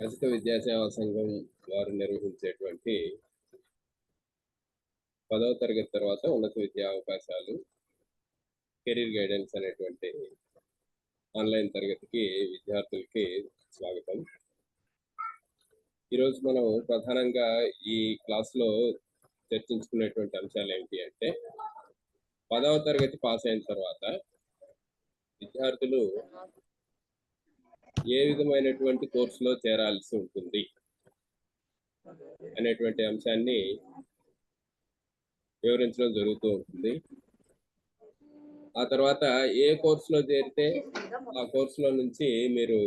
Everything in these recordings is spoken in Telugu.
రచిత విద్యాసేవా సంఘం వారు నిర్వహించేటువంటి పదవ తరగతి తర్వాత ఉన్నత విద్యా అవకాశాలు కెరీర్ గైడెన్స్ అనేటువంటి ఆన్లైన్ తరగతికి విద్యార్థులకి స్వాగతం. ఈరోజు మనం ప్రధానంగా ఈ క్లాస్లో చర్చించుకునేటువంటి అంశాలు ఏంటి అంటే పదవ తరగతి పాస్ అయిన తర్వాత విద్యార్థులు ఏ విధమైనటువంటి కోర్సులో చేరాల్సి ఉంటుంది అనేటువంటి అంశాన్ని వివరించడం జరుగుతూ ఉంటుంది. ఆ తర్వాత ఏ కోర్సులో చేరితే ఆ కోర్సులో నుంచి మీరు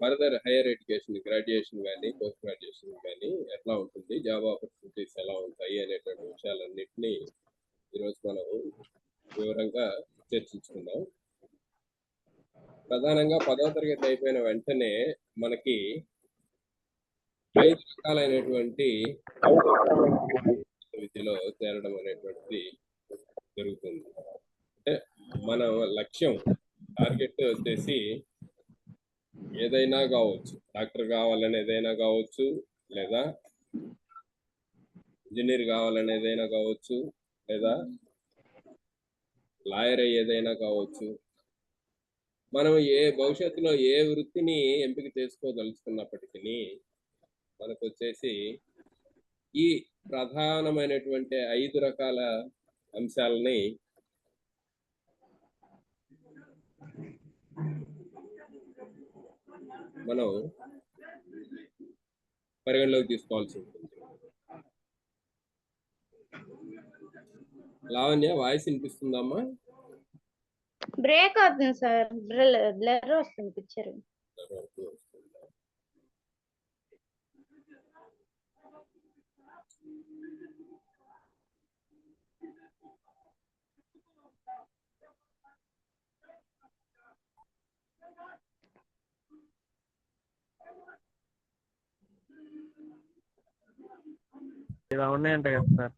ఫర్దర్ హైయర్ ఎడ్యుకేషన్ గ్రాడ్యుయేషన్ కానీ పోస్ట్ గ్రాడ్యుయేషన్ కానీ ఎట్లా ఉంటుంది? జాబ్ ఆపర్చునిటీస్ ఎలా ఉంటాయి? అనేటువంటి విషయాలన్నింటినీ ఈరోజు మనం వివరంగా చర్చించుకుందాం. ప్రధానంగా పదో తరగతి అయిపోయిన వెంటనే మనకి ఐదు రకాలైనటువంటి విద్యలో చేరడం అనేటువంటిది జరుగుతుంది. అంటే మన లక్ష్యం టార్గెట్ వచ్చేసి ఏదైనా కావచ్చు డాక్టర్ కావాలని ఏదైనా కావచ్చు లేదా ఇంజనీర్ కావాలని ఏదైనా కావచ్చు లేదా లాయర్ అయ్యేదైనా కావచ్చు మనం ఏ భవిష్యత్తులో ఏ వృత్తిని ఎంపిక చేసుకోదలుచుకున్నప్పటికీ మనకు వచ్చేసి ఈ ప్రధానమైనటువంటి ఐదు రకాల అంశాలని మనం పరిగణలోకి తీసుకోవాల్సి ఉంటుంది. లావణ్య వాయిస్ వినిపిస్తుందమ్మా? బ్రేక్ అవుతుంది సార్. బ్లర్ వస్తుంది పిక్చర్. ఇలా ఉన్నాయంట కదా సార్?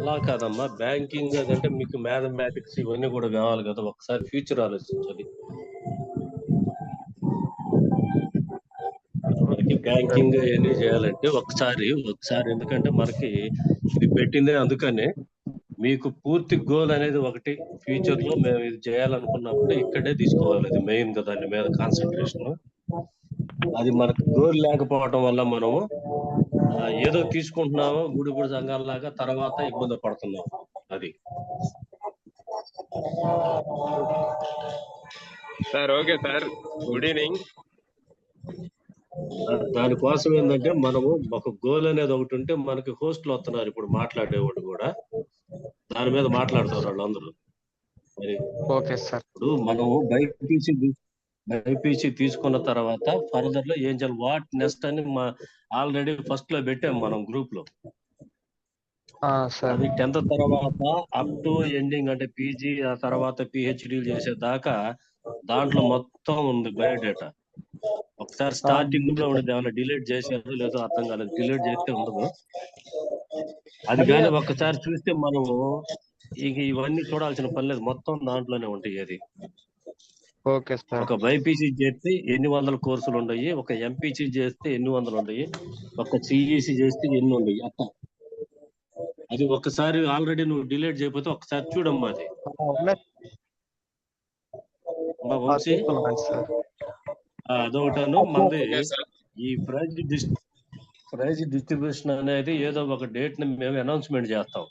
అలా కాదమ్మా. బ్యాంకింగ్ అదంటే మీకు మ్యాథమెటిక్స్ ఇవన్నీ కూడా కావాలి కదా. ఒకసారి ఫ్యూచర్ ఆలోచించాలి. మనకి బ్యాంకింగ్ అవన్నీ చేయాలంటే ఒకసారి ఒకసారి ఎందుకంటే మనకి ఇది పెట్టిందే అందుకనే మీకు పూర్తి గోల్ అనేది ఒకటి. ఫ్యూచర్లో మేము ఇది చేయాలనుకున్నప్పుడు ఇక్కడే తీసుకోవాలి. అది మెయిన్గా దాని మీద కాన్సన్ట్రేషన్. అది మనకు గోల్ లేకపోవడం వల్ల మనము ఏదో తీసుకుంటున్నాము గుడి గుడి సంఘాలలాగా తర్వాత ఇబ్బంది పడుతున్నాం. అది. Sir okay sir. Good evening దానికోసం ఏంటంటే మనము ఒక గోల్ అనేది ఒకటి ఉంటే మనకి హోస్ట్లు వస్తున్నారు ఇప్పుడు మాట్లాడేవాడు కూడా. దాని మీద మాట్లాడుతారు వాళ్ళందరూ మరి ఓకే సార్. ఇప్పుడు మనము బైపీసీ బైపీసీ తీసుకున్న తర్వాత ఫర్దర్లో ఏం చేయాలి వాట్ నెక్స్ట్ అని మా ఆల్రెడీ ఫస్ట్లో పెట్టాం మనం గ్రూప్లో. అది టెన్త్ తర్వాత అప్ టు ఎండింగ్ అంటే పీజీ ఆ తర్వాత పిహెచ్డి చేసే దాకా దాంట్లో మొత్తం ఉంది బయోడేటా. ఒకసారి స్టార్టింగ్లో ఉండేది ఏమైనా డిలీట్ చేసారు లేదో అర్థం కాలేదు. డిలీట్ చేస్తే ఉండదు. అది కానీ ఒక్కసారి చూస్తే మనము ఇక ఇవన్నీ చూడాల్సిన పని లేదు. మొత్తం దాంట్లోనే ఉంటాయి అది. Okay sir. ఒక బైపీసీ చేస్తే ఎన్ని వందల కోర్సులు ఉన్నాయి? ఒక ఎంపీసీ చేస్తే ఎన్ని వందలు ఉన్నాయి? ఒక సిఈసి చేస్తే ఎన్ని ఉన్నాయి? అట్లా. అది ఒకసారి ఆల్రెడీ నువ్వు డిలీట్ చేయకపోతే ఒకసారి చూడమ్మా అది. వంశీ. అదొకటాను మంది. ఈ ప్రైజ్ డిస్ ప్రైజ్ డిస్ట్రిబ్యూషన్ అనేది ఏదో ఒక డేట్ని మేము అనౌన్స్మెంట్ చేస్తాం.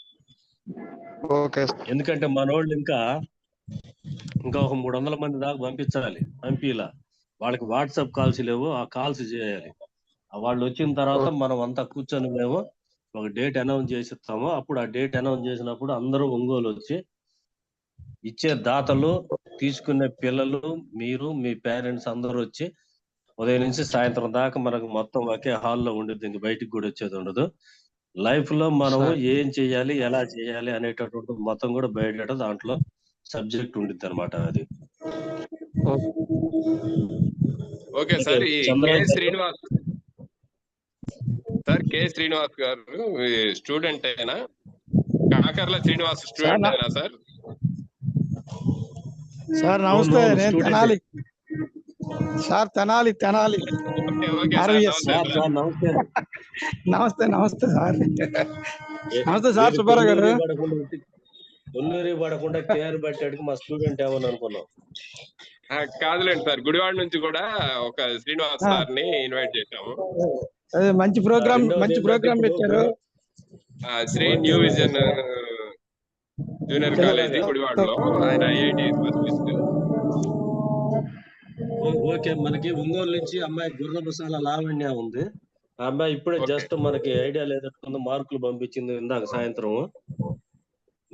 Okay sir. ఎందుకంటే మన వాళ్ళు ఇంకా ఇంకా ఒక మూడు వందల మంది దాకా పంపించాలి. పంపిలా. వాళ్ళకి వాట్సాప్ కాల్స్ లేవు. ఆ కాల్స్ చేయాలి. వాళ్ళు వచ్చిన తర్వాత మనం అంతా కూర్చొని మేము ఒక డేట్ అనౌన్స్ చేసిస్తాము. అప్పుడు ఆ డేట్ అనౌన్స్ చేసినప్పుడు అందరూ ఒంగోలు వచ్చి ఇచ్చే దాతలు తీసుకునే పిల్లలు మీరు మీ పేరెంట్స్ అందరూ వచ్చి ఉదయం నుంచి సాయంత్రం దాకా మనకు మొత్తం ఒకే హాల్లో ఉండేది ఇంక బయటికి కూడా వచ్చేది ఉండదు. లైఫ్లో మనం సార్. ఏం చేయాలి ఎలా చేయాలి అనేటటువంటి మొత్తం కూడా బయట దాంట్లో సబ్జెక్ట్ ఉండిద్ది అనమాట అది. Okay sir. Srinivas sir K Srinivas garu student అయినా కాకర్ల శ్రీనివాస్ స్టూడెంట్ అయినా సార్? సార్ నమస్తే నేను. Tenali. Sir Tenali Tenali. Okay okay sir RVS. నమస్తే నమస్తే. సార్. నమస్తే సార్ సుబ్బారావు గారు. కొల్లూరి పడకుండా కేర్ పెట్టాడికి మా స్టూడెంట్ ఏమని అనుకున్నాం ఆ, కాదులేండి సార్. గుడివాడ నుంచి కూడా ఒక శ్రీనివాస్. సార్ని ఇన్వైట్ చేశాము. అదే మంచి ప్రోగ్రామ్ మంచి ప్రోగ్రామ్ పెట్టారు. Sri new vision junior college గుడివాడలో ఆయన ఐఐటి ఓకే. మనకి ఒంగోలు నుంచి అమ్మాయి గుర్ర మసాలా లావణ్య ఉంది. ఆ అమ్మాయి ఇప్పుడే. జస్ట్ మనకి ఐడియా లేదనుకున్న మార్కులు పంపించింది ఇందాక సాయంత్రం.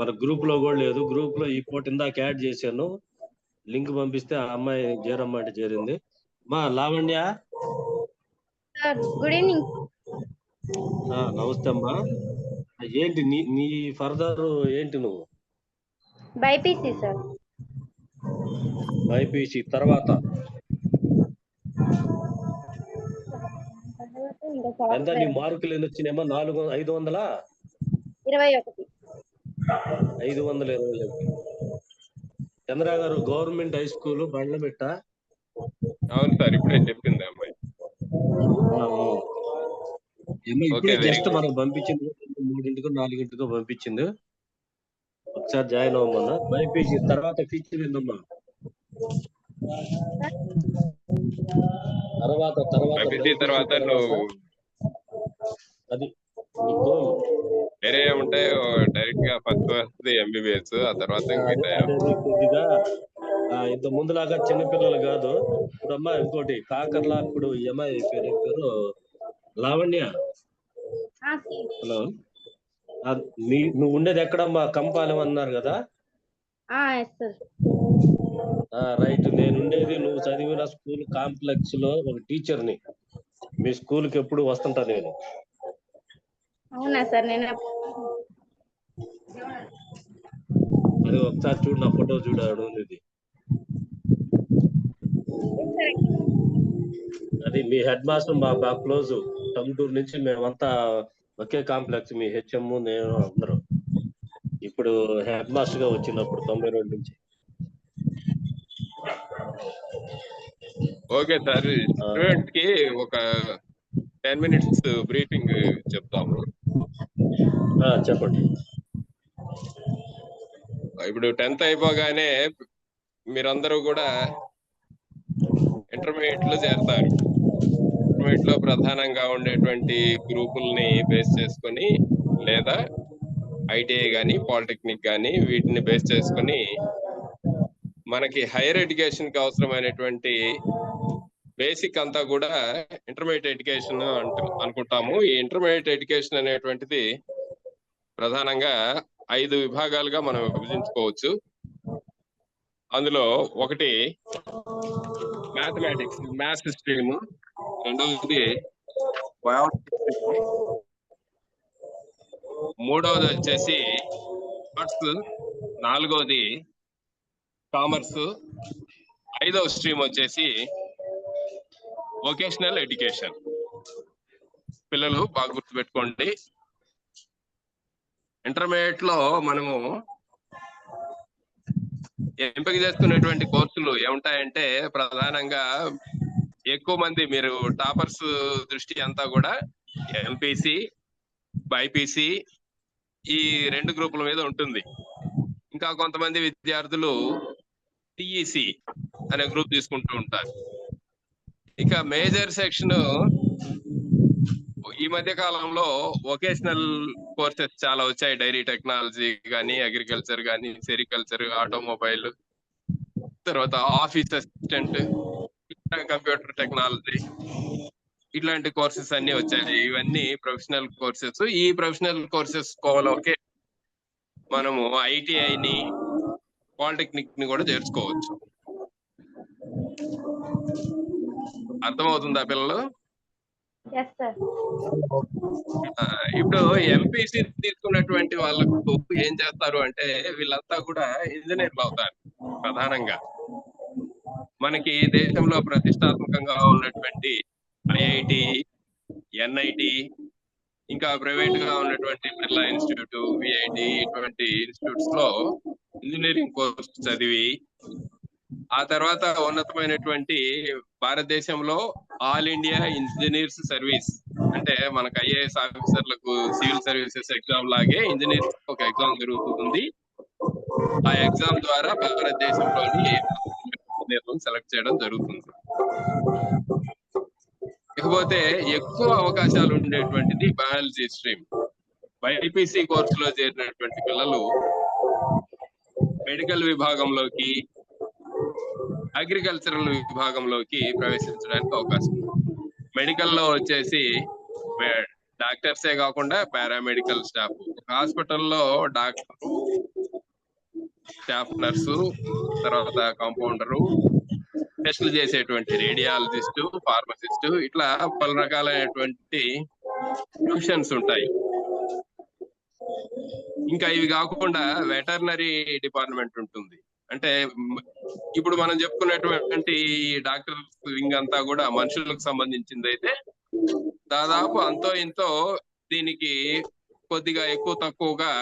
మన గ్రూప్లో కూడా లేదు. గ్రూప్లో ఈ పూట ఇందాక యాడ్ చేశాను. లింక్ పంపిస్తే ఆ అమ్మాయి చేరమ్మ అంటే చేరింది. మా లావణ్య? గుడ్ ఈవినింగ్ ఆ, నమస్తే అమ్మా. ఏంటి నీ నీ ఫర్దర్ ఏంటి నువ్వు? BiPC sir. బైపీసీ తర్వాత. ఎంత నీ. మార్కులు ఎన్ని వచ్చినాయమ్మా? నాలుగు ఐదు వందల? ఇరవై ఒకటి. ఐదు వందల ఇరవై లేదు చంద్ర గారు గవర్నమెంట్ హై స్కూల్ బండ్లబెట్ట? అవును సార్ ఇప్పుడే చెప్పింది అమ్మాయి. ఇప్పుడే జస్ట్. మనకు పంపించింది మూడింటికో నాలుగింటికో పంపించింది. ఒకసారి జాయిన్ అవ్వమన్నా బైపీసీ తర్వాత ఫీచర్ ఏందమ్మా? తర్వాత తర్వాత తర్వాత అది. వేరే ఏముంటాయి డైరెక్ట్గా ఫస్ట్ వస్తుంది ఎంబీబీఎస్ ఆ తర్వాత ఇంత ముందులాగా చిన్నపిల్లలు కాదు. ఇప్పుడు అమ్మా ఇంకోటి కాకర్లా ఇప్పుడు అమ్మాయి పేరు పేరు? లావణ్య. హలో. ఆ, మీ నువ్వు ఉండేది ఎక్కడమ్మా? కంపాలెం అన్నారు కదా? రైట్. నేను ఉండేది నువ్వు చదివిన స్కూల్ కాంప్లెక్స్లో ఒక టీచర్ని మీ స్కూల్కి ఎప్పుడు వస్తుంటా నేను. అవునా సార్ నేను అది ఒకసారి చూడు నా ఫోటో చూడు ఇది. అది మీ హెడ్ మాస్టర్ మా బాగా క్లోజ్. టంగుటూరు నుంచి మేమంతా ఒకే కాంప్లెక్స్ మీ హెచ్ఎం నేను అందరూ. ఇప్పుడు హెడ్ మాస్టర్గా వచ్చినప్పుడు తొంభై రెండు నుంచి. ఓకే సార్ స్టూడెంట్కి ఒక టెన్ మినిట్స్ బ్రీఫింగ్ చెప్తాము. చెప్పండి. ఇప్పుడు టెన్త్ అయిపోగానే మీరందరూ కూడా ఇంటర్మీడియట్లో చేరతారు. ఇంటర్మీడియట్లో ప్రధానంగా ఉండేటువంటి గ్రూపుల్ని బేస్ చేసుకొని లేదా ఐటీఐ కానీ పాలిటెక్నిక్ కానీ వీటిని బేస్ చేసుకొని మనకి హైయర్ ఎడ్యుకేషన్కి అవసరమైనటువంటి బేసిక్ అంతా కూడా ఇంటర్మీడియట్ ఎడ్యుకేషన్ అనుకుంటాము. ఈ ఇంటర్మీడియట్ ఎడ్యుకేషన్ అనేటువంటిది ప్రధానంగా ఐదు విభాగాలుగా మనం విభజించుకోవచ్చు. అందులో ఒకటి మ్యాథమెటిక్స్ మ్యాథ్స్ స్ట్రీమ్ రెండవది బయాలజీ మూడవది వచ్చేసి ఆర్ట్స్ నాలుగవది కామర్స్ ఐదవ స్ట్రీమ్ వచ్చేసి వొకేషనల్ ఎడ్యుకేషన్ పిల్లలు బాగా గుర్తుపెట్టుకోండి. ఇంటర్మీడియట్లో మనము ఎంపిక చేసుకునేటువంటి కోర్సులు ఏముంటాయంటే ప్రధానంగా ఎక్కువ మంది మీరు టాపర్స్ దృష్టి అంతా కూడా ఎంపీసీ బైపీసీ ఈ రెండు గ్రూపుల మీద ఉంటుంది. ఇంకా కొంతమంది విద్యార్థులు టిఈసి అనే గ్రూప్ తీసుకుంటూ ఉంటారు. ఇక మేజర్ సెక్షన్ ఈ మధ్య కాలంలో వొకేషనల్ కోర్సెస్ చాలా వచ్చాయి. డైరీ టెక్నాలజీ కానీ అగ్రికల్చర్ కానీ సెరికల్చర్ ఆటోమొబైల్ తర్వాత ఆఫీస్ అసిస్టెంట్ కంప్యూటర్ టెక్నాలజీ ఇట్లాంటి కోర్సెస్ అన్ని వచ్చాయి. ఇవన్నీ ప్రొఫెషనల్ కోర్సెస్. ఈ ప్రొఫెషనల్ కోర్సెస్ కోలోకే మనము ఐటీఐని పాలిటెక్నిక్ని కూడా చేర్చుకోవచ్చు. అర్థమవుతుందా పిల్లలు? ఇప్పుడు ఎంపీసీ తీసుకున్నటువంటి వాళ్ళకు ఏం చేస్తారు అంటే వీళ్ళంతా కూడా ఇంజనీర్లు అవుతారు ప్రధానంగా. మనకి దేశంలో ప్రతిష్టాత్మకంగా ఉన్నటువంటి ఐఐటి ఎన్ఐటి ఇంకా ప్రైవేట్గా ఉన్నటువంటి బిర్లా ఇన్స్టిట్యూట్ విఐటి ఇటువంటి ఇన్స్టిట్యూట్స్లో ఇంజనీరింగ్ కోర్స్ చదివి ఆ తర్వాత ఉన్నతమైనటువంటి భారతదేశంలో ఆల్ ఇండియా ఇంజనీర్స్ సర్వీస్ అంటే మనకు ఐఏఎస్ ఆఫీసర్లకు సివిల్ సర్వీసెస్ ఎగ్జామ్ లాగే ఇంజనీర్స్ ఒక ఎగ్జామ్ జరుగుతుంది. ఆ ఎగ్జామ్ ద్వారా భారతదేశంలోని ఇంజనీర్లను సెలెక్ట్ చేయడం జరుగుతుంది. ఇకపోతే ఎక్కువ అవకాశాలు ఉండేటువంటిది బయాలజీ స్ట్రీమ్. బైపీసీ కోర్సులో చేరినటువంటి పిల్లలు మెడికల్ విభాగంలోకి అగ్రికల్చరల్ విభాగంలోకి ప్రవేశించడానికి అవకాశం మెడికల్లో వచ్చేసి డాక్టర్సే కాకుండా పారామెడికల్ స్టాఫ్. హాస్పిటల్లో డాక్టర్ స్టాఫ్ నర్సు తర్వాత కాంపౌండరు టెస్టులు చేసేటువంటి రేడియాలజిస్ట్ ఫార్మసిస్ట్ ఇట్లా పలు రకాలైనటువంటి ట్యూషన్స్ ఉంటాయి. ఇంకా ఇవి కాకుండా వెటర్నరీ డిపార్ట్మెంట్ ఉంటుంది. అంటే ఇప్పుడు మనం చెప్పుకున్నటువంటి డాక్టర్ వింగ్ అంతా కూడా మనుషులకు సంబంధించింది అయితే దాదాపు అంతో ఇంతో దీనికి కొద్దిగా ఎక్కువ తక్కువగా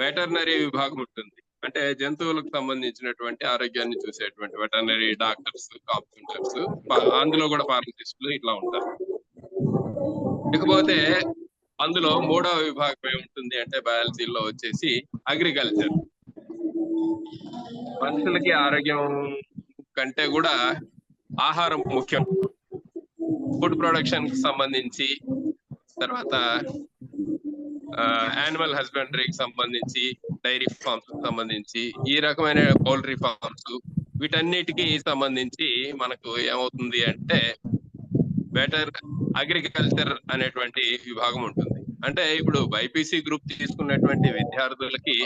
వెటర్నరీ విభాగం ఉంటుంది. అంటే జంతువులకు సంబంధించినటువంటి ఆరోగ్యాన్ని చూసేటువంటి వెటర్నరీ డాక్టర్స్ కాంపౌండర్స్ అందులో కూడా ఫార్మసిస్టులు ఇట్లా ఉంటారు. ఇకపోతే అందులో మూడవ విభాగం ఏముంటుంది అంటే బయాలజీలో వచ్చేసి అగ్రికల్చర్. మనుషులకి ఆరోగ్యం కంటే కూడా ఆహారం ముఖ్యం. ఫుడ్ ప్రొడక్షన్కి సంబంధించి తర్వాత యానిమల్ హస్బెండరీకి సంబంధించి డైరీ ఫార్మ్స్ సంబంధించి ఈ రకమైన పౌల్ట్రీ ఫార్మ్స్ వీటన్నిటికి సంబంధించి మనకు ఏమవుతుంది అంటే బెటర్ అగ్రికల్చర్ అనేటువంటి విభాగం ఉంటుంది. అంటే ఇప్పుడు బైపీసీ గ్రూప్ తీసుకున్నటువంటి విద్యార్థులకి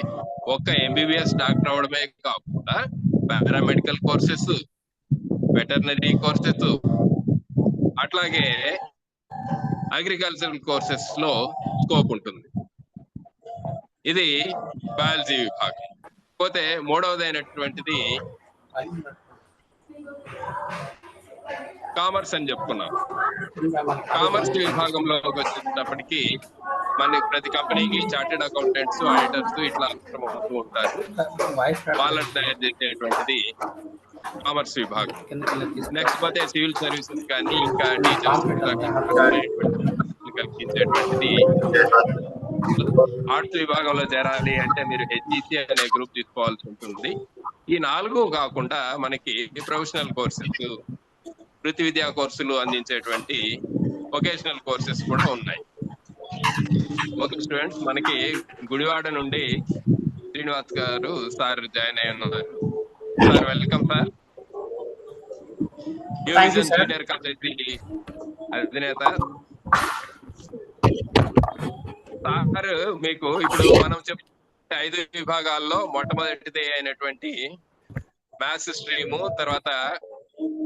ఒక్క ఎంబీబీఎస్ డాక్టర్ అవడమే కాకుండా పారామెడికల్ కోర్సెస్ వెటర్నరీ కోర్సెస్ అట్లాగే అగ్రికల్చరల్ కోర్సెస్లో స్కోప్ ఉంటుంది. ఇది బయాలజీ విభాగం. పోతే మూడవదైనటువంటిది కామర్స్ అని చెప్పుకున్నాం. కామర్స్ విభాగంలోకి వచ్చేటప్పటికి మన ప్రతి కంపెనీకి చార్టెడ్ అకౌంటెంట్స్ ఆడిటర్స్ ఇట్లా అవసరం అవుతూ ఉంటారు. వాళ్ళని తయారు చేసేటువంటిది కామర్స్ విభాగం. నెక్స్ట్ పోతే సివిల్ సర్వీసెస్ కానీ ఇంకా టీచర్స్ కల్పించేటువంటిది. ఆర్ట్స్ విభాగంలో చేరాలి అంటే మీరు హెచ్ఈసి అనే గ్రూప్ తీసుకోవాల్సి ఉంటుంది. ఈ నాలుగు కాకుండా మనకి ప్రొఫెషనల్ కోర్సెస్ వృత్తి విద్యా కోర్సులు అందించేటువంటి వొకేషనల్ కోర్సెస్ కూడా ఉన్నాయి. ఓకే స్టూడెంట్స్ మనకి గుడివాడ నుండి శ్రీనివాస్ గారు సార్ జాయిన్ అయి ఉన్నారు sir welcome sir sir. Junior college అధినేత సార్ మీకు ఇప్పుడు మనం చెప్పే ఐదు విభాగాల్లో మొట్టమొదటిది అయినటువంటి మ్యాథ్స్ స్ట్రీము తర్వాత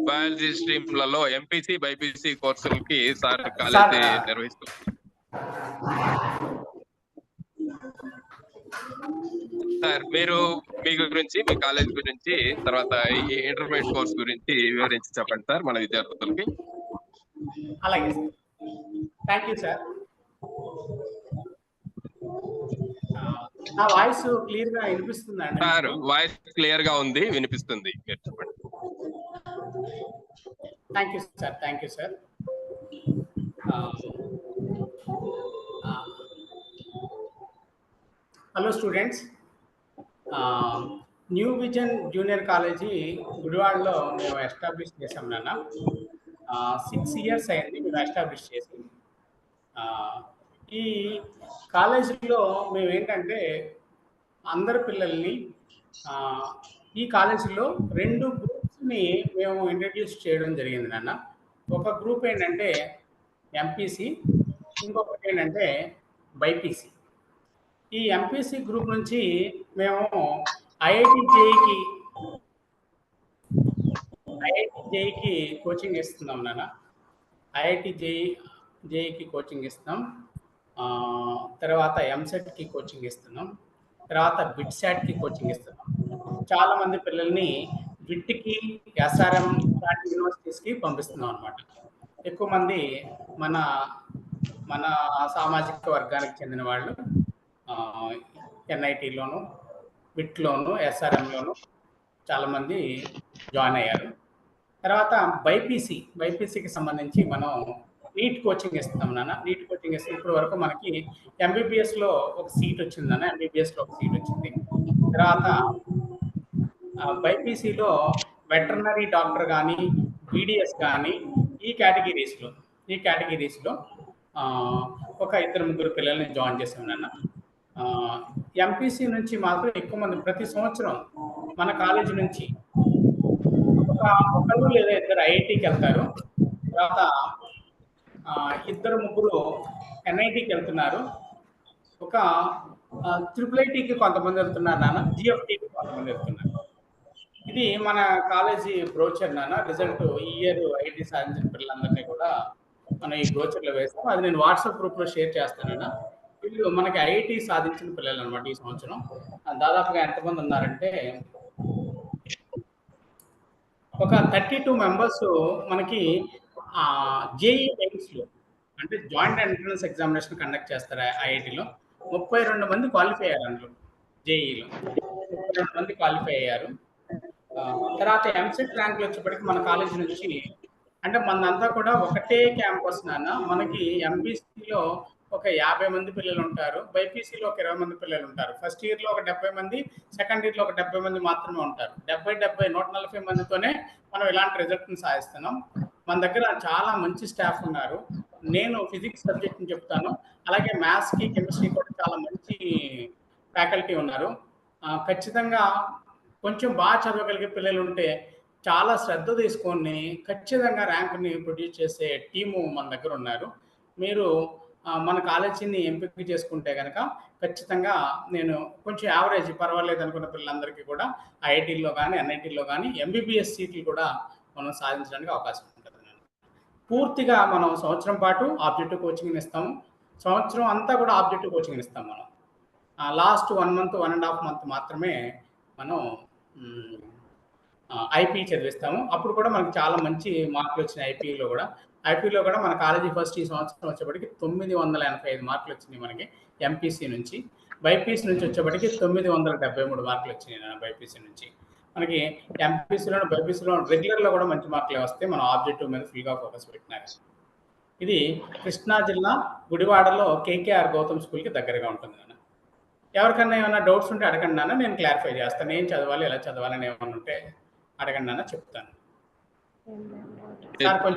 బయాలజీ స్ట్రీమ్లలో ఎంపీసీ బైపీసీ కోర్సులకి సార్ కాలేజీ. నిర్వహిస్తుంది సార్ మీరు మీ గురించి మీ కాలేజ్ గురించి తర్వాత ఈ ఇంటర్మీడియట్ కోర్స్ గురించి వివరించి చెప్పండి సార్ మన విద్యార్థులకి. అలాగే సార్. థ్యాంక్ యూ సార్ నా వాయిస్ క్లియర్గా వినిపిస్తుందా సార్ వాయిస్ క్లియర్గా ఉంది వినిపిస్తుంది. మీరు చెప్పండి. Thank you sir thank you sir hello students new vision junior college గుడివాడలో మేము ఎస్టాబ్లిష్ చేసాం నాన్న. Uh, సిక్స్ ఇయర్స్ అయింది మేము ఎస్టాబ్లిష్ చేసి uh, ఈ కాలేజీలో మేము ఏంటంటే అందరి పిల్లల్ని uh, ఈ కాలేజీలో రెండు గ్రూప్స్ని మేము ఇంట్రడ్యూస్ చేయడం జరిగింది నాన్న. ఒక గ్రూప్ ఏంటంటే ఎంపీసీ ఇంకొకటి ఏంటంటే బైపీసీ. ఈ ఎంపీసీ గ్రూప్ నుంచి మేము ఐఐటి జేఈకి ఐఐటి జేఈకి కోచింగ్ ఇస్తున్నాం నాన్న. ఐఐటి జేఈ జేఈకి కోచింగ్ ఇస్తున్నాం. తర్వాత ఎంసెట్కి కోచింగ్ ఇస్తున్నాం. తర్వాత బిట్సాట్కి కోచింగ్ ఇస్తున్నాం. చాలామంది పిల్లల్ని బిట్కి ఎస్ఆర్ఎం లాంటి యూనివర్సిటీస్కి పంపిస్తున్నాం అనమాట ఎక్కువ మంది మన మన సామాజిక వర్గానికి చెందిన వాళ్ళు ఎన్ఐటీలోను విట్లోను ఎస్ఆర్ఎంలోను చాలామంది జాయిన్ అయ్యారు. తర్వాత బైపీసీ బైపీసీకి సంబంధించి మనం నీట్ కోచింగ్ ఇస్తాం నాన్న. నీట్ కోచింగ్ ఇస్తే ఇప్పటి వరకు మనకి ఎంబీబీఎస్లో ఒక సీట్ వచ్చింది నాన్న. ఎంబీబీఎస్లో ఒక సీట్ వచ్చింది. తర్వాత బైపీసీలో వెటర్నరీ డాక్టర్ కానీ బీడిఎస్ కానీ ఈ కేటగిరీస్లో ఈ కేటగిరీస్లో ఒక ఇద్దరు ముగ్గురు పిల్లల్ని జాయిన్ చేసాం నాన్న. ఎంపీసీ నుంచి మాత్రం ఎక్కువ మంది ప్రతి సంవత్సరం మన కాలేజీ నుంచి ఒక ఒకరు లేదా ఇద్దరు ఐఐటికి వెళ్తారు. తర్వాత ఇద్దరు ముగ్గురు ఎన్ఐటికి వెళ్తున్నారు. ఒక ట్రిపుల్ ఐటీకి కొంతమంది వెళ్తున్నారు నాన్న. జిఎఫ్టీకి కొంతమంది వెళ్తున్నారు. ఇది మన కాలేజీ బ్రోచర్ నాన్న. రిజల్ట్ ఈ ఇయర్ ఐటీ సాధించిన పిల్లలందరినీ కూడా మన ఈ బ్రోచర్లో వేస్తాం అది నేను వాట్సాప్ గ్రూప్లో షేర్ చేస్తానన్నా. వీళ్ళు మనకి ఐఐటి సాధించిన పిల్లలు అనమాట ఈ సంవత్సరం. దాదాపుగా ఎంతమంది ఉన్నారంటే ఒక థర్టీ టూ మెంబర్స్ మనకి జేఈ మెయిన్స్లో అంటే జాయింట్ ఎంట్రన్స్ ఎగ్జామినేషన్ కండక్ట్ చేస్తారు ఐఐటిలో. ముప్పై రెండు మంది క్వాలిఫై అయ్యారు అందులో జేఈలో. ముప్పై రెండు మంది క్వాలిఫై అయ్యారు. తర్వాత ఎంసెట్ ర్యాంకులు వచ్చేప్పటికి మన కాలేజ్ నుంచి అంటే మనంతా కూడా ఒకటే క్యాంపస్ నాన్న. మనకి ఎంబీసీలో ఒక యాభై మంది పిల్లలు ఉంటారు బైపీసీలో ఒక ఇరవై మంది పిల్లలు ఉంటారు ఫస్ట్ ఇయర్లో ఒక డెబ్బై మంది సెకండ్ ఇయర్లో ఒక డెబ్బై మంది మాత్రమే ఉంటారు. డెబ్బై డెబ్బై నూట నలభై మందితోనే మనం ఇలాంటి రిజల్ట్ని సాధిస్తున్నాం. మన దగ్గర చాలా మంచి స్టాఫ్ ఉన్నారు. నేను ఫిజిక్స్ సబ్జెక్ట్ని చెప్తాను. అలాగే మ్యాథ్స్కి కెమిస్ట్రీ కూడా చాలా మంచి ఫ్యాకల్టీ ఉన్నారు. ఖచ్చితంగా కొంచెం బాగా చదవగలిగే పిల్లలు ఉంటే చాలా శ్రద్ధ తీసుకొని ఖచ్చితంగా ర్యాంక్ని ప్రొడ్యూస్ చేసే టీము మన దగ్గర ఉన్నారు. మీరు మన కాలేజీని ఎంపిక చేసుకుంటే కనుక ఖచ్చితంగా నేను కొంచెం యావరేజ్ పర్వాలేదు అనుకున్న పిల్లలందరికీ కూడా ఐఐటీల్లో కానీ ఎన్ఐటీల్లో కానీ ఎంబీబీఎస్ సీట్లు కూడా మనం సాధించడానికి అవకాశం ఉంటుంది. పూర్తిగా మనం సంవత్సరం పాటు ఆబ్జెక్టివ్ కోచింగ్ ఇస్తాము సంవత్సరం అంతా కూడా ఆబ్జెక్టివ్ కోచింగ్ ఇస్తాం మనం. Last one month one and half month మాత్రమే మనం ఐపీ చదివిస్తాము. అప్పుడు కూడా మనకి చాలా మంచి మార్కులు వచ్చినాయి ఐపీలో కూడా. ఐపీలో కూడా మన కాలేజీ ఫస్ట్ ఈ సంవత్సరం వచ్చేప్పటికి తొమ్మిది వందల ఎనభై ఐదు మార్కులు వచ్చినాయి మనకి ఎంపీసీ నుంచి. బైపీసీ నుంచి వచ్చేప్పటికి తొమ్మిది వందల డెబ్బై మూడు మార్కులు వచ్చినాయి బైపీసీ నుంచి. మనకి ఎంపీసీలో బైపీసీలో రెగ్యులర్లో కూడా మంచి మార్కులు వస్తే మనం ఆబ్జెక్టివ్ మీద ఫుల్గా ఫోకస్ పెట్టినారు. ఇది కృష్ణా జిల్లా గుడివాడలో కేకేఆర్ గౌతమ్ స్కూల్కి దగ్గరగా ఉంటుంది నాన్న. ఎవరికన్నా ఏమైనా డౌట్స్ ఉంటే అడగండి నాన్న. నేను క్లారిఫై చేస్తాను. ఏం చదవాలి ఎలా చదవాలని ఏమైనా ఉంటే అడగండి నాన్న చెప్తాను.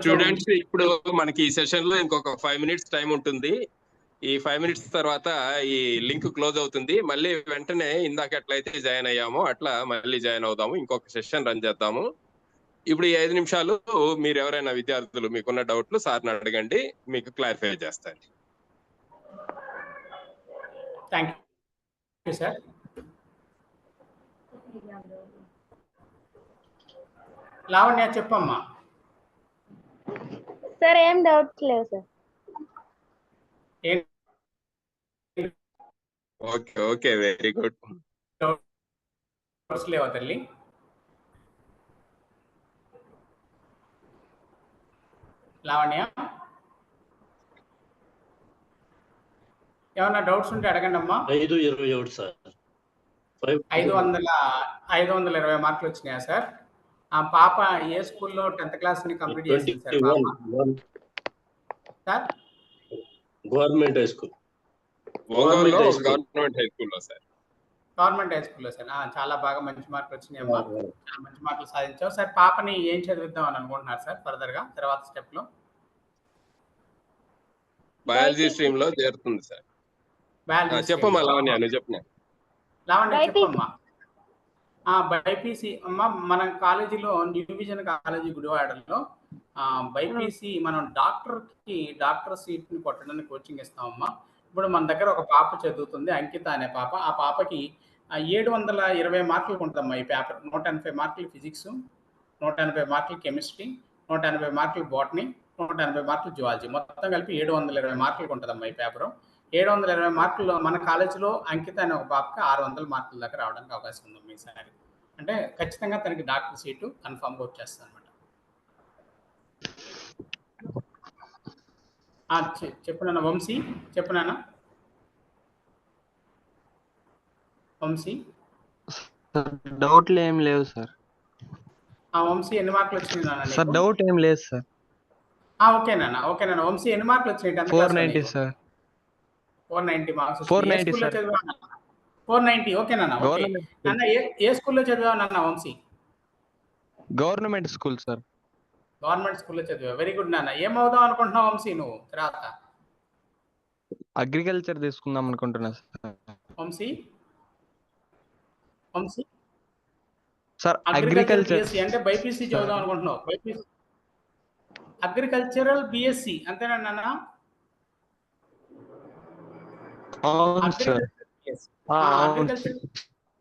స్టూడెంట్స్ ఇప్పుడు మనకి ఈ సెషన్లో ఇంకొక ఫైవ్ మినిట్స్ టైం ఉంటుంది. ఈ ఫైవ్ మినిట్స్ తర్వాత ఈ లింక్ క్లోజ్ అవుతుంది. మళ్ళీ వెంటనే ఇందాక ఎట్లయితే జాయిన్ అయ్యామో అట్లా మళ్ళీ జాయిన్ అవుదాము. ఇంకొక సెషన్ రన్ చేద్దాము. ఇప్పుడు ఈ ఐదు నిమిషాలు మీరు ఎవరైనా విద్యార్థులు మీకున్న డౌట్లు సార్ని అడగండి మీకు క్లారిఫై చేస్తాను థ్యాంక్ యూ సార్. లావణ్య చెప్పమ్మా. సార్ ఏం డౌట్స్ లేవు sir. Okay okay very good doubts లేవా తల్లి? లావణ్య? ఏమన్నా డౌట్స్ ఉంటే అడగండి అమ్మా. ఐదు ఇరవై ఒకటి సార్. ఐదు వందల ఐదు వందల ఇరవై మార్కులు వచ్చినాయా సార్? ఆ పాప ఏ స్కూల్లో టెన్త్ క్లాస్ని కంప్లీట్ చేసింది sir sir? Government high school. Government high స్కూల్లో సార్. గవర్నమెంట్ హై స్కూల్లో సార్. ఆ, చాలా బాగా మంచి మార్కులు వచ్చినాయి అమ్మా. చాలా మంచి మార్కులు సాధించావు. సార్ పాపని ఏం చదివిద్దాం అని అనుకుంటున్నారు సార్ ఫర్దర్గా తర్వాత స్టెప్లో బయాలజీ స్ట్రీమ్లో చేరుతుంది సార్. చెప్పమ్మా. లావణ్య చెప్పిన లావణ్య. చెప్పమ్మా. బైపీసీ అమ్మ మన కాలేజీలో న్యూ విజన్ కాలేజీ గుడివాడలో బైపీసీ మనం డాక్టర్కి డాక్టర్ సీట్ని కొట్టడానికి కోచింగ్ ఇస్తామమ్మా. ఇప్పుడు మన దగ్గర ఒక పాప చదువుతుంది అంకిత అనే పాప. ఆ పాపకి ఏడు వందల ఇరవై మార్కులకు ఉంటుందమ్మా ఈ పేపర్. నూట ఎనభై మార్కులు ఫిజిక్స్ నూట ఎనభై మార్కులు కెమిస్ట్రీ నూట ఎనభై మార్కులు బాటనీ నూట ఎనభై మార్కులు జువాలజీ. మొత్తం కలిపి ఏడు వందల ఇరవై మార్కులకు ఉంటుందమ్మా ఈ పేపరు. ఏడు వందల ఇరవై మార్కులు మన కాలేజీలో అంకిత అనే ఒక పాపకి ఆరు వందల మార్కుల దాకా రావడానికి అవకాశం ఉంది ఈసారి అంటే ఖచ్చితంగా తనకి డాక్టర్ సీటు కన్ఫామ్గా వచ్చేస్తుంది అనమాట చెప్పు నాన్న వంశీ చెప్పు నాన్న. వంశీ. డౌట్లు ఏం లేవు సార్. ఆ వంశీ ఎన్ని మార్కులు వచ్చినాయి సార్ డౌట్ ఏం లేదు సార్. ఓకే నాన్న ఓకే నాన్న. వంశీ ఎన్ని మార్కులు వచ్చినాయి? Four ninety sir. Four ninety marks 490 sir. Four ninety okay నాన్న ఓకే. గవర్నమెంట్ నాన్న ఏ స్కూల్లో చదివావు నాన్న Vamsi? Government school sir. Government స్కూల్లో చదివావు వెరీ గుడ్ నాన్న. ఏం అవుదాం అనుకుంటున్నావు వంశీ నువ్వు? తర్వాత. అగ్రికల్చర్ తీసుకుందాం అనుకుంటున్నా sir. Vamsi? Vamsi? Sir agriculture అంటే బైపీసీ చదువుదాం అనుకుంటున్నావు. బైపీసీ. అగ్రికల్చరల్ బిఎస్సి అంతేనా నాన్న అవును సార్ ఆ, అవును సార్ అగ్రికల్చర్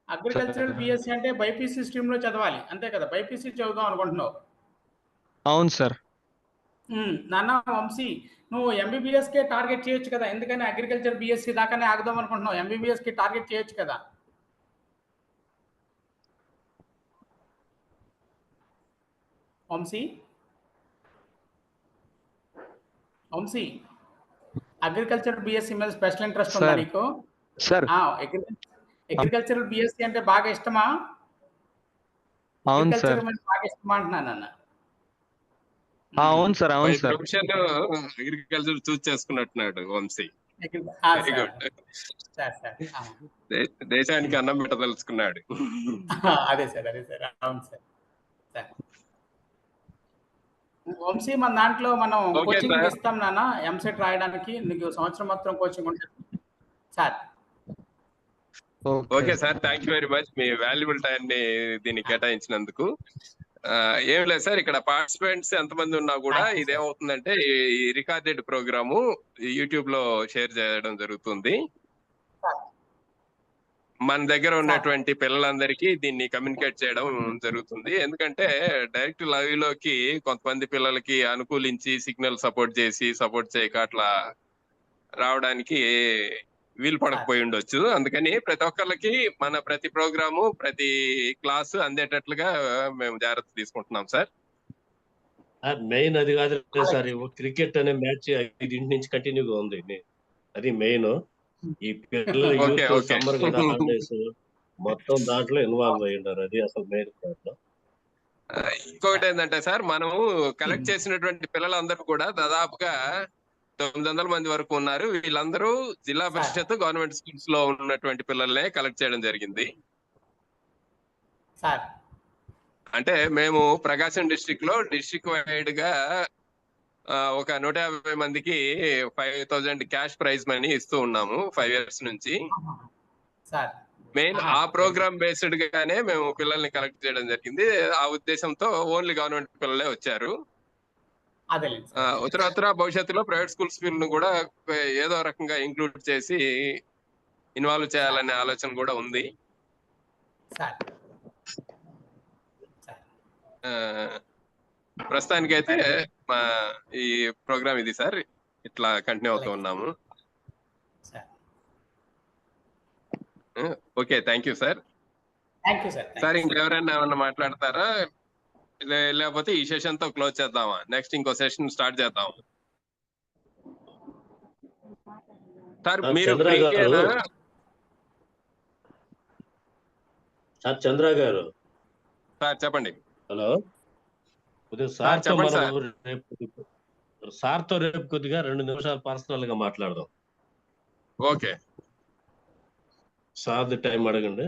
అగ్రికల్చరల్ బిఎస్సి అంటే బైపీసీ స్ట్రీమ్లో చదవాలి. అంతే కదా? బైపీసీ చదువుదాం అనుకుంటున్నావు. అవును సార్. నాన్న వంశీ నువ్వు ఎంబీబీఎస్ కే టార్గెట్ చేయొచ్చు కదా? ఎందుకని అగ్రికల్చర్ బిఎస్సి దాకానే ఆగుదాం అనుకుంటున్నావు. ఎంబీబీఎస్కి టార్గెట్ చేయొచ్చు కదా? వంశీ? వంశీ? అగ్రికల్చర్ బిఎస్సి మీద స్పెషల్ ఇంట్రెస్ట్ ఉందా. నీకు? సార్. అగ్రికల్చరల్ బిఎస్సి అంటే బాగా ఇష్టమా? అవును సార్. అగ్రికల్చర్ బాగా ఇష్టమా అంటున్నాను అన్న. అవును సార్ అవును సార్. అగ్రికల్చర్ చూస్ చేసుకున్నట్టున్నాడు వంశీ. ఆ, very sir. Good sir, sir. ఆ. దేశానికి అన్నం పెట్టదలుచుకున్నాడు. అదే సార్ అదే సార్. అవును సార్. సార్. వంశీ మన దాంట్లో మనం కోచింగ్. ఇస్తాం నాన్న. ఎంసెట్ రాయడానికి నీకు సంవత్సరం మొత్తం కోచింగ్ ఉంటుంది. Sir okay sir thank you very much me valuable time ని దీనికి కేటాయించినందుకు. ఏం లేదు సార్ ఇక్కడ పార్టిసిపెంట్స్ ఎంతమంది ఉన్నా కూడా sir. ఇదేమవుతుందంటే ఈ రికార్డెడ్ ప్రోగ్రాము యూట్యూబ్లో షేర్ చేయడం జరుగుతుంది. మన దగ్గర ఉన్నటువంటి పిల్లలందరికీ దీన్ని కమ్యూనికేట్ చేయడం జరుగుతుంది. ఎందుకంటే డైరెక్ట్ లైవ్లోకి కొంతమంది పిల్లలకి అనుకూలించి సిగ్నల్ సపోర్ట్ చేసి సపోర్ట్ చేయక అట్లా రావడానికి వీలు పడకపోయి ఉండొచ్చు. అందుకని ప్రతి ఒక్కళ్ళకి మన ప్రతి ప్రోగ్రాము ప్రతి క్లాసు అందేటట్లుగా మేము జాగ్రత్త తీసుకుంటున్నాం సార్. మెయిన్ అది కాదు సార్ క్రికెట్ అనే మ్యాచ్ ఐదింటి నుంచి కంటిన్యూగా ఉంది. అది మెయిన్. ఈ పిల్లలు. సమ్మర్ కదా హాలిడేస్. మొత్తం దాంట్లో ఇన్వాల్వ్ అయి ఉన్నారు అది అసలు మెయిన్ ప్రాబ్లం ఇంకొకటి ఏంటంటే సార్ మనము కలెక్ట్ చేసినటువంటి పిల్లలందరూ కూడా దాదాపుగా తొమ్మిది వందల మంది వరకు ఉన్నారు. వీళ్ళందరూ జిల్లా పరిషత్ గవర్నమెంట్ స్కూల్స్లో ఉన్నటువంటి పిల్లల్నే కలెక్ట్ చేయడం జరిగింది. సార్. అంటే మేము ప్రకాశం డిస్ట్రిక్ట్లో డిస్ట్రిక్ట్ వైడ్గా ఒక నూట యాభై మందికి five thousand cash prize money ఇస్తూ ఉన్నాము ఫైవ్ ఇయర్స్ నుంచి. మెయిన్. ఆ ప్రోగ్రామ్ బేస్డ్ గానే మేము పిల్లల్ని కలెక్ట్ చేయడం జరిగింది. ఆ ఉద్దేశంతో ఓన్లీ గవర్నమెంట్ పిల్లలే వచ్చారు. ఉత్తరాత్తర భవిష్యత్తులో ప్రైవేట్ స్కూల్స్ను కూడా ఏదో రకంగా ఇంక్లూడ్ చేసి ఇన్వాల్వ్ చేయాలనే ఆలోచన కూడా ఉంది. ప్రస్తుతానికైతే మా ఈ ప్రోగ్రామ్ ఇది సార్. ఇట్లా కంటిన్యూ అవుతూ ఉన్నాము. Sir. Okay thank you sir. Sir ఇంకెవరైనా ఏమన్నా మాట్లాడతారా? లేకపోతే ఈ సెషన్తో క్లోజ్ చేద్దామా? నెక్స్ట్ ఇంకో సెషన్ స్టార్ట్ చేద్దాం. సార్ మీరు? సార్ చంద్ర గారు. సార్ చెప్పండి. హలో. కొద్దిగా సార్తో చెప్పండి మనం రేపు సార్తో రేపు కొద్దిగా రెండు నిమిషాలు పర్సనల్గా మాట్లాడదాం. ఓకే. సార్ టైం అడగండి.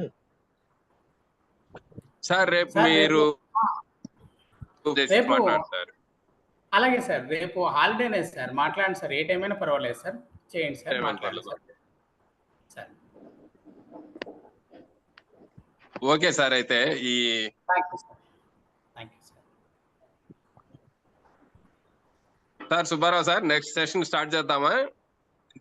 సార్ రేపు సార్, మీరు అలాగే సార్ రేపు హాలిడేనే సార్. మాట్లాడండి సార్. ఏ టైం అయినా పర్వాలేదు సార్. చేయండి సార్ మాట్లాడండి సార్. సార్. ఓకే సార్ అయితే ఈ thank you sir thank you sir sir Subbarao sir next session start చేద్దామా